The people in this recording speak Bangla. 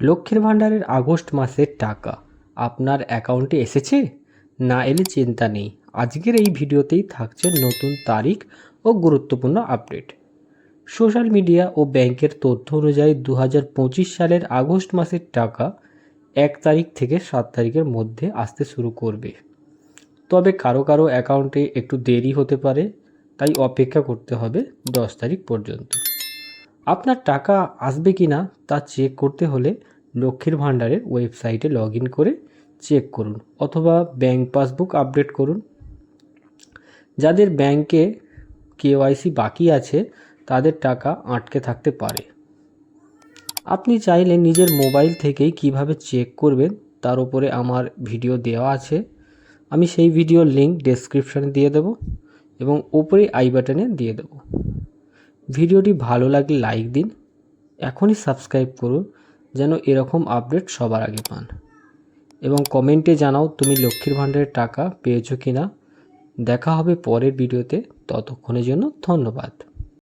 লক্ষ্মীর ভাণ্ডারের আগস্ট মাসের টাকা। আপনার অ্যাকাউন্টে এসেছে? না এলে চিন্তা নেই। আজকের এই ভিডিওতেই থাকছে নতুন তারিখ ও গুরুত্বপূর্ণ আপডেট সোশ্যাল মিডিয়া ও ব্যাংকের তথ্য অনুযায়ী দু হাজার পঁচিশ সালের আগস্ট মাসের টাকা এক তারিখ থেকে সাত তারিখের মধ্যে আসতে শুরু করবে। তবে কারও কারও অ্যাকাউন্টে একটু দেরি হতে পারে, তাই অপেক্ষা করতে হবে দশ তারিখ পর্যন্ত। আপনার টাকা আসবে কি না তা চেক করতে হলে লক্ষ্মীর ভাণ্ডারের ওয়েবসাইটে লগ ইন করে চেক করুন অথবা ব্যাংক পাসবুক আপডেট করুন। যাদের ব্যাংকে কেওয়াইসি বাকি আছে, তাদের টাকা আটকে থাকতে পারে। আপনি চাইলে নিজের মোবাইল থেকেই কীভাবে চেক করবেন, তার উপরে আমার ভিডিও দেওয়া আছে। আমি সেই ভিডিওর লিঙ্ক ডেসক্রিপশানে দিয়ে দেবো এবং ওপরে আই বাটনে দিয়ে দেবো। ভিডিওটি ভালো লাগলে লাইক দিন। এখনই সাবস্ক্রাইব করুন, যেন এরকম আপডেট সবার আগে পান। এবং কমেন্টে জানাও তুমি লক্ষ্মীর ভাণ্ডারের টাকা পেয়েছ কি না দেখা হবে পরের ভিডিওতে ততক্ষণের জন্য ধন্যবাদ।